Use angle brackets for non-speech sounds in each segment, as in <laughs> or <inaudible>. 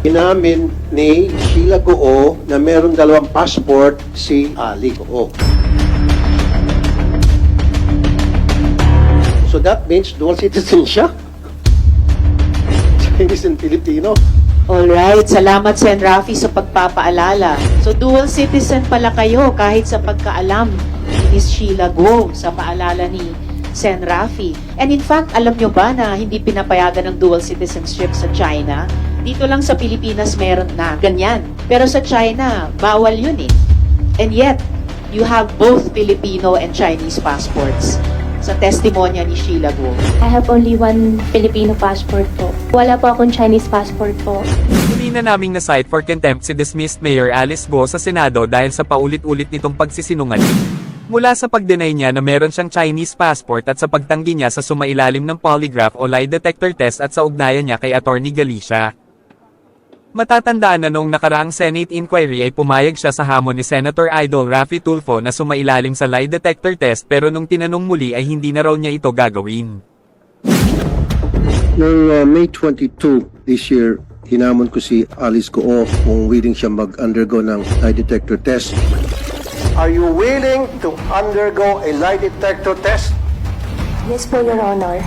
Inamin ni Sheila Goo na meron dalawang passport si Ali Goo. So that means dual citizen siya. Chinese and Filipino. Alright, salamat Sen Rafi sa pagpapaalala. So dual citizen pala kayo kahit sa pagkaalam ni Sheila Go sa paalala ni Sen Rafi. And in fact, alam nyo ba na hindi pinapayagan ng dual citizenship sa China? Dito lang sa Pilipinas meron na ganyan. Pero sa China, bawal yun eh. And yet, you have both Filipino and Chinese passports sa testimonya ni Sheila Go. I have only one Filipino passport po. Wala po akong Chinese passport po. Hindi na naming na-cite for contempt si dismissed Mayor Alice Go sa Senado dahil sa paulit-ulit nitong pagsisinungaling. Mula sa pag-deny niya na meron siyang Chinese passport at sa pagtanggi niya sa sumailalim ng polygraph o lie detector test at sa ugnayan niya kay Attorney Galicia. Matatandaan na noong nakaraang Senate inquiry ay pumayag siya sa hamon ni Senator Idol Raffy Tulfo na sumailalim sa lie detector test pero nung tinanong muli ay hindi na raw niya ito gagawin. Noong uh, May 22 this year, hinamon ko si Alice Goo kung willing siya mag-undergo ng lie detector test. Are you willing to undergo a lie detector test? Yes po, Your Honor.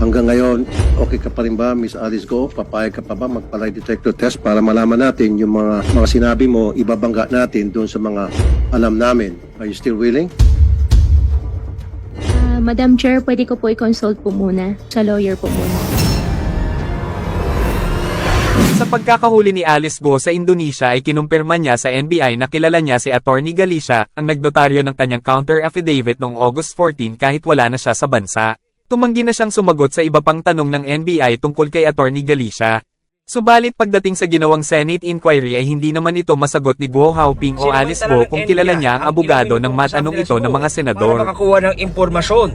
Hanggang ngayon, okay ka pa rin ba, Miss Alice Go? Papayag ka pa ba magpa-lie detector test para malaman natin yung mga, mga sinabi mo, ibabangga natin doon sa mga alam namin. Are you still willing? Ah, Madam Chair, pwede ko po i-consult po muna sa lawyer po muna. Sa pagkakahuli ni Alice Go sa Indonesia ay kinumpirma niya sa NBI na kilala niya si Attorney Galicia, ang nagnotaryo ng kanyang counter affidavit noong August 14 kahit wala na siya sa bansa. Tumanggi na siyang sumagot sa iba pang tanong ng NBI tungkol kay Attorney Galicia. Subalit pagdating sa ginawang Senate inquiry ay hindi naman ito masagot ni Guo Haoping o Alice Go kung kilala niya ang abogado ng matanong ito ng mga Para senador. makakuha ng impormasyon.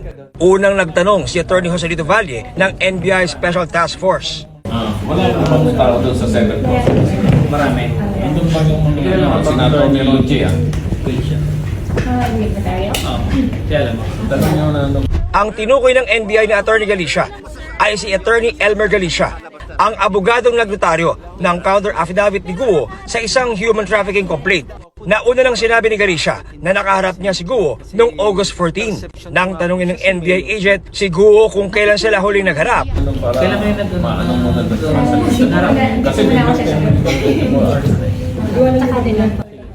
Unang nagtanong si Attorney Joselito Valle ng NBI Special Task Force. Ah, wala namang tao doon sa Senate. Marami. Andun pa yung mga senador ni Lonche Ah, Kaya alam mo. Tanong na Ang tinukoy ng NBI ni Attorney Galicia ay si Attorney Elmer Galicia, ang abogadong nagnotaryo ng counter affidavit ni Guo sa isang human trafficking complaint. Nauna nang sinabi ni Galicia na nakaharap niya si Guo noong August 14. Nang tanungin ng NBI agent si Guo kung kailan sila huling nagharap, anong para maanong mo nagsasalita. Kasi may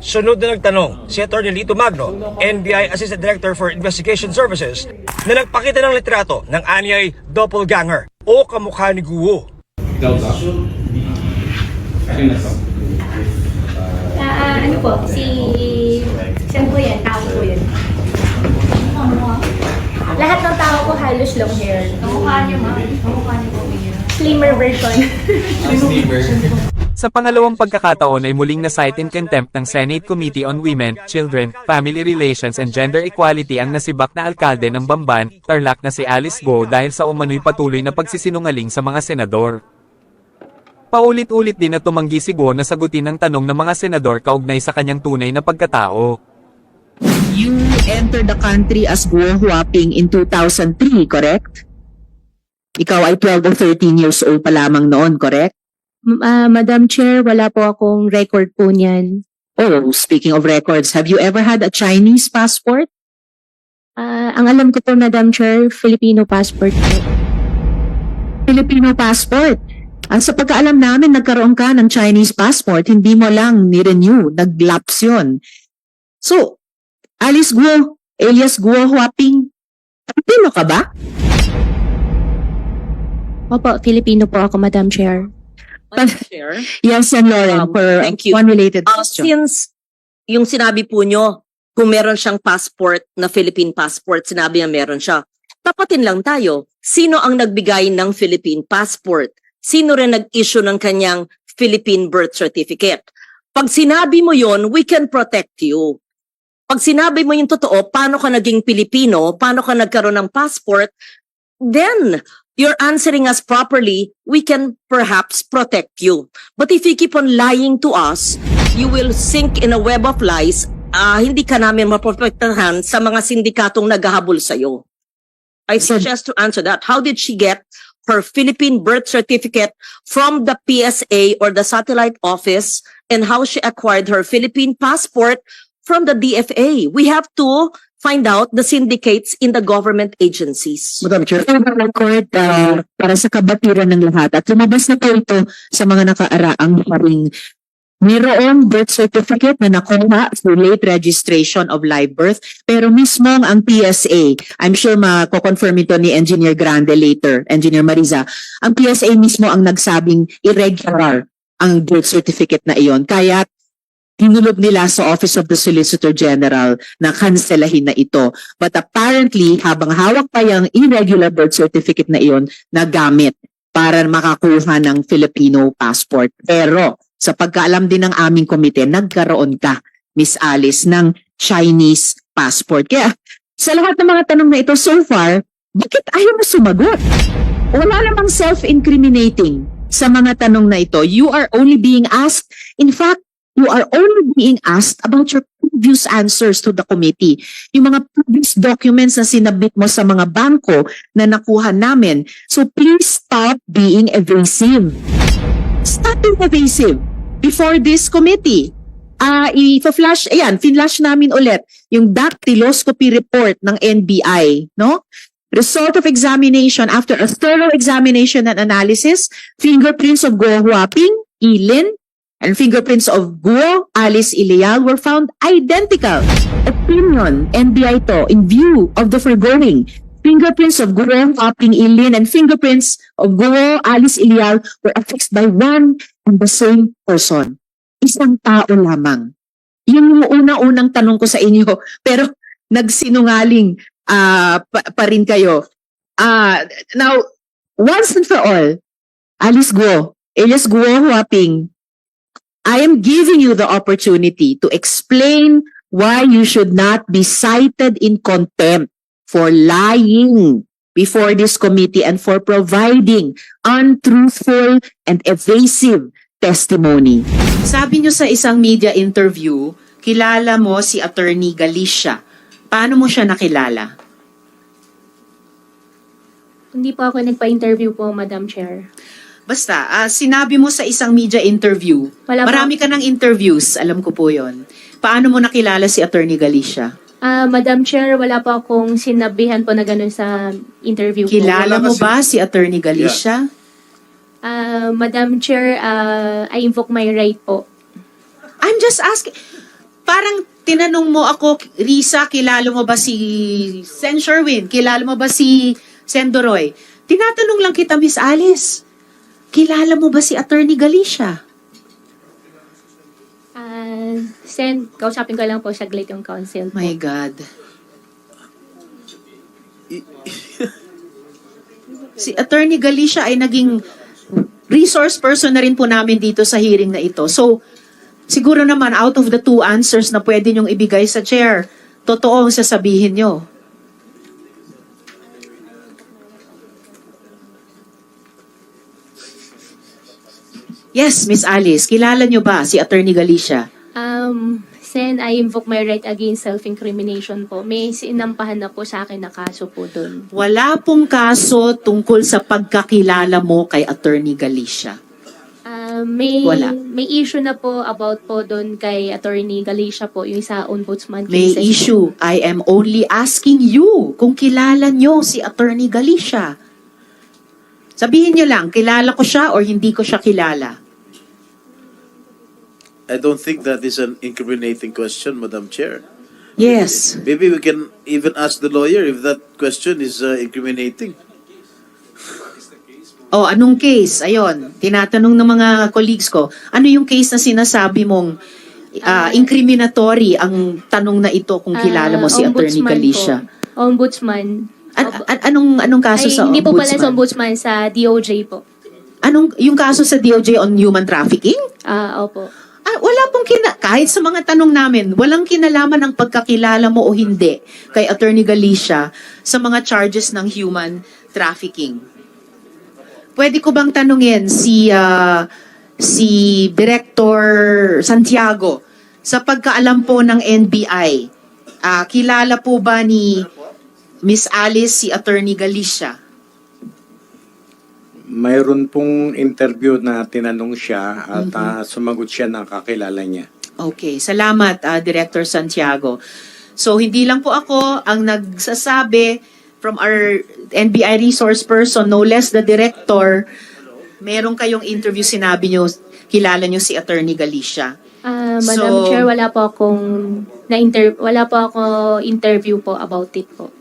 Sunod na nagtanong si Atty. Lito Magno, NBI Assistant Director for Investigation Services, na nagpakita ng litrato ng anyay doppelganger o kamukha ni Guo. Ikaw ba? Ah, ano po, si... Saan po yan? Tao po yun. Lahat ng tao ko halos long hair. Kamukha niyo, ma. Kamukha niyo po yun. Slimmer version. Sa pangalawang pagkakataon ay muling na-cite in contempt ng Senate Committee on Women, Children, Family Relations and Gender Equality ang nasibak na alkalde ng Bamban, Tarlac na si Alice Go dahil sa umano'y patuloy na pagsisinungaling sa mga senador. Paulit-ulit din na tumanggi si Go na sagutin ang tanong ng mga senador kaugnay sa kanyang tunay na pagkatao. You entered the country as Guo Huaping in 2003, correct? Ikaw ay 12 or 13 years old pa lamang noon, correct? Ah, Madam Chair, wala po akong record po niyan. Oh, speaking of records, have you ever had a Chinese passport? Ah, ang alam ko po, Madam Chair, Filipino passport po. Filipino passport? Ang sa pagkaalam namin, nagkaroon ka ng Chinese passport, hindi mo lang ni-renew, nag-lapse yun. So, Alice Guo, alias Guo Huaping, Filipino ka ba? Opo, Filipino po ako, Madam Chair. Chair. Yes, and Lauren, Um, for thank you. one related Uh, question. since yung sinabi po nyo, kung meron siyang passport na Philippine passport, sinabi niya meron siya. Tapatin lang tayo. Sino ang nagbigay ng Philippine passport? Sino rin nag-issue ng kanyang Philippine birth certificate? Pag sinabi mo yon, we can protect you. Pag sinabi mo yung totoo, paano ka naging Pilipino, paano ka nagkaroon ng passport, then you're answering us properly, we can perhaps protect you. But if you keep on lying to us, you will sink in a web of lies. Ah, hindi ka namin maprotektahan sa mga sindikatong naghahabol sa'yo. I suggest to answer that. How did she get her Philippine birth certificate from the PSA or the satellite office and how she acquired her Philippine passport from the DFA. We have to find out the syndicates in the government agencies. Madam Chair, For the record, uh, para sa kabatiran ng lahat, at lumabas na po ito sa mga nakaraang paring mayroong birth certificate na nakuha through late registration of live birth, pero mismo ang PSA, I'm sure mako-confirm ito ni Engineer Grande later, Engineer Mariza, ang PSA mismo ang nagsabing irregular ang birth certificate na iyon. Kaya tinulog nila sa Office of the Solicitor General na kanselahin na ito. But apparently, habang hawak pa yung irregular birth certificate na iyon, nagamit para makakuha ng Filipino passport. Pero sa pagkaalam din ng aming komite, nagkaroon ka, Miss Alice, ng Chinese passport. Kaya sa lahat ng mga tanong na ito so far, bakit ayaw mo sumagot? Wala namang self-incriminating sa mga tanong na ito. You are only being asked, in fact, you are only being asked about your previous answers to the committee. Yung mga previous documents na sinabit mo sa mga bangko na nakuha namin. So please stop being evasive. Stop being evasive before this committee. Ah, i-flash, ayan, finlash namin ulit yung dactyloscopy report ng NBI, no? Result of examination after a thorough examination and analysis, fingerprints of Guo Huaping, Ilin, and fingerprints of Guo, Alice Ileal were found identical. Opinion, NBI to, in view of the foregoing, fingerprints of Guo, Huaping, Ilin, and fingerprints of Guo, Alice Ileal were affixed by one and the same person. Isang tao lamang. Yun yung unang-unang tanong ko sa inyo, <laughs> pero nagsinungaling ah, pa, pa rin kayo. Ah, now, once and for all, Alice Guo, alias Guo Huaping, I am giving you the opportunity to explain why you should not be cited in contempt for lying before this committee and for providing untruthful and evasive testimony. Sabi nyo sa isang media interview, kilala mo si Attorney Galicia. Paano mo siya nakilala? Hindi po ako nagpa-interview po, Madam Chair. Basta, ah, sinabi mo sa isang media interview, Wala marami ka ng interviews, alam ko po yon. Paano mo nakilala si Attorney Galicia? Ah, Madam Chair, wala po akong sinabihan po na ganun sa interview po. Kilala mo ba si Attorney Galicia? Ah, Madam Chair, ah, I invoke my right po. I'm just asking, parang tinanong mo ako, Risa, kilala mo ba si Sen Sherwin? Kilala mo ba si Sen Doroy? Tinatanong lang kita, Miss Alice. Kilala mo ba si Attorney Galicia? Ah, Sen, kausapin ko lang po saglit yung council po. My God. si Attorney Galicia ay naging resource person na rin po namin dito sa hearing na ito. So, siguro naman out of the two answers na pwede niyong ibigay sa chair, totoo ang sasabihin niyo. Yes, Miss Alice, kilala niyo ba si Attorney Galicia? Um, Sen, I invoke my right against self-incrimination po. May sinampahan na po sa akin na kaso po doon. Wala pong kaso tungkol sa pagkakilala mo kay Attorney Galicia. Ah, may Wala. may issue na po about po doon kay Attorney Galicia po, yung sa ombudsman May cases po. issue. I am only asking you kung kilala nyo si Attorney Galicia. Sabihin nyo lang, kilala ko siya or hindi ko siya kilala. I don't think that is an incriminating question, Madam Chair. Yes. Maybe we can even ask the lawyer if that question is uh, incriminating. Oh, anong case? Ayon, tinatanong ng mga colleagues ko, ano yung case na sinasabi mong ah, incriminatory ang tanong na ito kung kilala mo si Attorney ombudsman Galicia? Ombudsman. An- an- anong anong kaso Ay, sa hindi po pala sa ombudsman, sa DOJ po. Anong yung kaso sa DOJ on human trafficking? Ah, opo. Ah, wala pong kina kahit sa mga tanong namin, walang kinalaman ng pagkakilala mo o hindi kay Attorney Galicia sa mga charges ng human trafficking. Pwede ko bang tanungin si ah, si Director Santiago sa pagkaalam po ng NBI, ah, kilala po ba ni Miss Alice si Attorney Galicia? mayroon pong interview na tinanong siya at ah, sumagot siya na kakilala niya. Okay, salamat ah, Director Santiago. So hindi lang po ako ang nagsasabi from our NBI resource person, no less the director, meron kayong interview sinabi nyo, kilala nyo si Attorney Galicia. Ah, Madam So- Chair, wala po akong na inter wala po ako interview po about it po.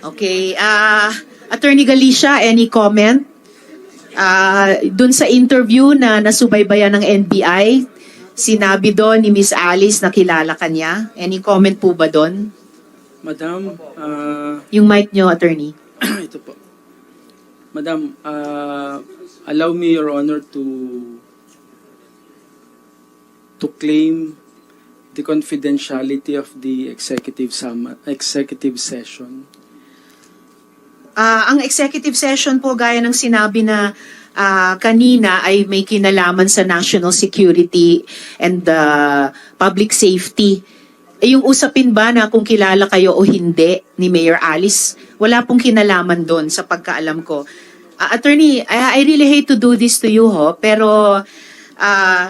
Okay, ah Attorney Galicia, any comment? Ah, dun sa interview na nasubaybayan ng NBI, sinabi doon ni Miss Alice na kilala ka niya. Any comment po ba doon? Madam, ah, Yung mic nyo, Attorney. <clears throat> ito po. Madam, ah, allow me, Your Honor, to to claim the confidentiality of the executive sum, executive session. Ah, ang executive session po gaya ng sinabi na ah, kanina ay may kinalaman sa national security and ah, public safety. Eh, yung usapin ba na kung kilala kayo o hindi ni Mayor Alice, wala pong kinalaman doon sa pagkaalam ko. Ah, attorney, I, I really hate to do this to you ho, pero ah,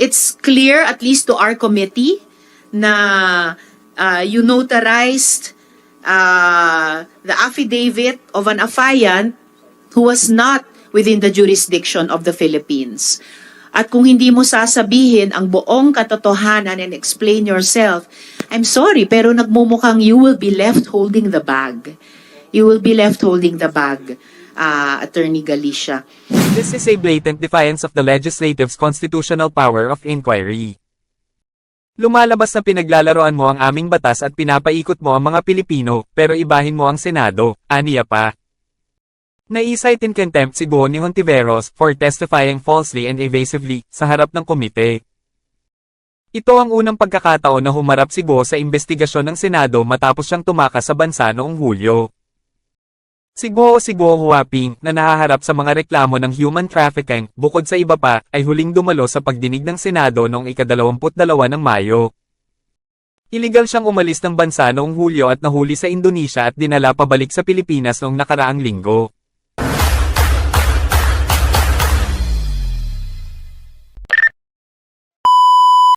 it's clear at least to our committee na ah, you notarized uh, the affidavit of an affiant who was not within the jurisdiction of the Philippines. At kung hindi mo sasabihin ang buong katotohanan and explain yourself, I'm sorry, pero nagmumukhang you will be left holding the bag. You will be left holding the bag, uh, Attorney Galicia. This is a blatant defiance of the legislative's constitutional power of inquiry. Lumalabas na pinaglalaroan mo ang aming batas at pinapaikot mo ang mga Pilipino, pero ibahin mo ang Senado, aniya pa. Naisite in contempt si Go ni Hontiveros for testifying falsely and evasively sa harap ng komite. Ito ang unang pagkakataon na humarap si Go sa investigasyon ng Senado matapos siyang tumakas sa bansa noong Hulyo. Si Go o si Go Huaping na nahaharap sa mga reklamo ng human trafficking bukod sa iba pa ay huling dumalo sa pagdinig ng Senado noong ikadalawamput-dalawa ng Mayo. Iligal siyang umalis ng bansa noong Hulyo at nahuli sa Indonesia at dinala pabalik sa Pilipinas noong nakaraang linggo.